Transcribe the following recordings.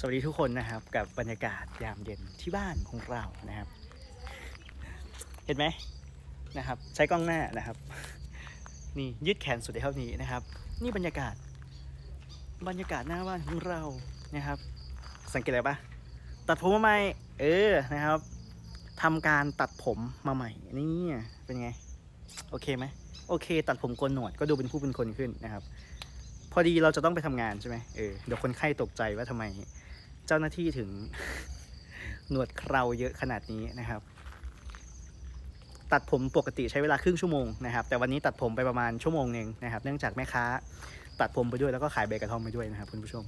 สวัสดีทุกคนนะครับ กับบรรยากาศยามเย็นที่บ้านของเรานะครับ เห็นไหมนะครับ ใช้กล้องหน้านะครับ นี่ยืดแขนสุดได้เท่านี้นะครับ นี่บรรยากาศ บรรยากาศหน้าบ้านของเรานะครับ สังเกตอะไรปะตัดผมมาใหม่ เออนะครับทำการตัดผมมาใหม่นี่เป็นไง โอเคไหมโอเค ตัดผมโกนหนวดก็ดูเป็นผู้เป็นคนขึ้นนะครับพอดีเราจะต้องไปทำงานใช่ไหมเออ เดี๋ยวคนไข้ตกใจว่าทำไม เจ้าหน้าที่ถึง หนวดเคราเยอะขนาดนี้นะครับ ตัดผมปกติใช้เวลาครึ่งชั่วโมงนะครับ แต่วันนี้ตัดผมไปประมาณชั่วโมงหนึ่งนะครับ เนื่องจากแม่ค้า ตัดผมไปด้วยแล้วก็ขายใบกระท่อมไปด้วยนะครับคุณผู้ชม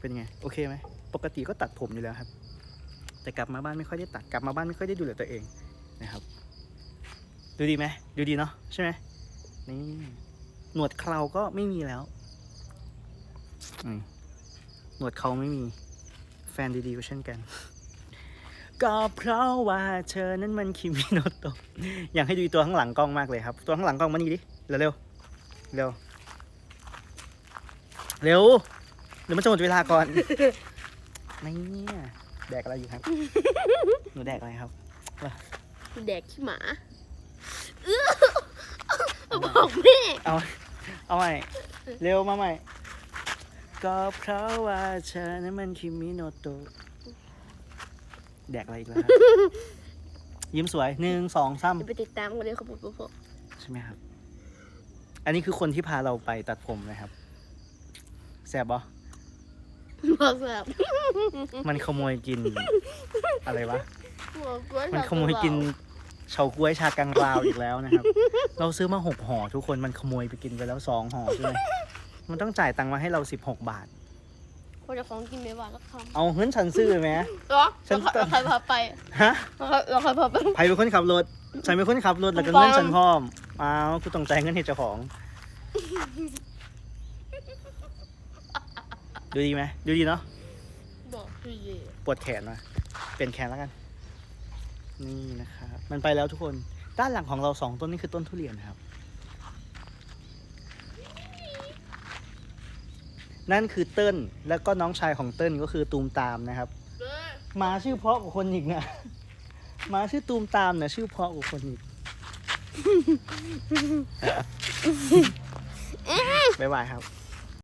เป็นไงโอเคไหมปกติก็ตัดผมอยู่แล้วครับ แต่กลับมาบ้านไม่ค่อยได้ตัดกลับมาบ้านไม่ค่อยได้ดูแลตัวเองนะครับ ดูดีไหมดูดีเนาะใช่ไหมนี่หนวดเคราก็ไม่มีแล้วหนวดเขาไม่มี แฟนดีๆก็เช่นกัน ก็เพราะว่าเธอนั้นมันคิมิโนโตะอยากให้ดูตัวข้างหลังกล้องมากเลยครับ ตัวข้างหลังกล้องมานี่ดิเร็วเร็วๆเร็วเร็วเดี๋ยวมันจะหมดเวลาก่อนนี่แดกอะไรอยู่ครับ หนูแดกอะไรครับ แดกขี้หมาเอื้อบอกแม่เอา เอาใหม่ เร็วมาใหม่ ก็เพราะว่าเธอนั้นมันคิมิโนโตะแดกอะไรอีกแล้วครับ ยิ้มสวยหนึ่งสองสามเดี๋ยวไปติดตามกันเลยครับผมผมใช่ไหมครับ อันนี้คือคนที่พาเราไปตัดผมนะครับ แสบปะบอกแบบมันขโมยกิน อะไรวะบอกว่ามันขโมยกินเฉาก๊วยชากังราวอีกแล้วนะครับ เราซื้อมาหกห่อทุกคนมันขโมยไปกินไปแล้วสองห่อใช่ไหม มันต้องจ่ายตังค์มาให้เราสิบหกบาท คนจะของกินไม่หวานสักคำเอาเฮ้ยฉันซื้อไหม เหรอฉัน เราใครพาไปฮะเราใครพาไป ใครเป็นคนขับรถ ฉันเป็นคนขับรถแล้วก็ฟังเงินฉันพร้อมอ้าวกูต้องจ่ายเงินให้เจ้าของ ดูดีไหมดูดีเนาะบอกพี่ปวดแขนมาเปลี่ยนแขนแล้วกัน นี่นะครับมันไปแล้วทุกคนด้านหลังของเราสองต้นนี่คือต้นทุเรียนนะครับ นั่นคือเติ้ลแล้วก็น้องชายของเติ้ลก็คือตูมตามนะครับหมาชื่อเพาะกว่าคนอีกนะหมาชื่อตูมตามนะชื่อเพาะกว่าคนอีกบ๊ายบายครับ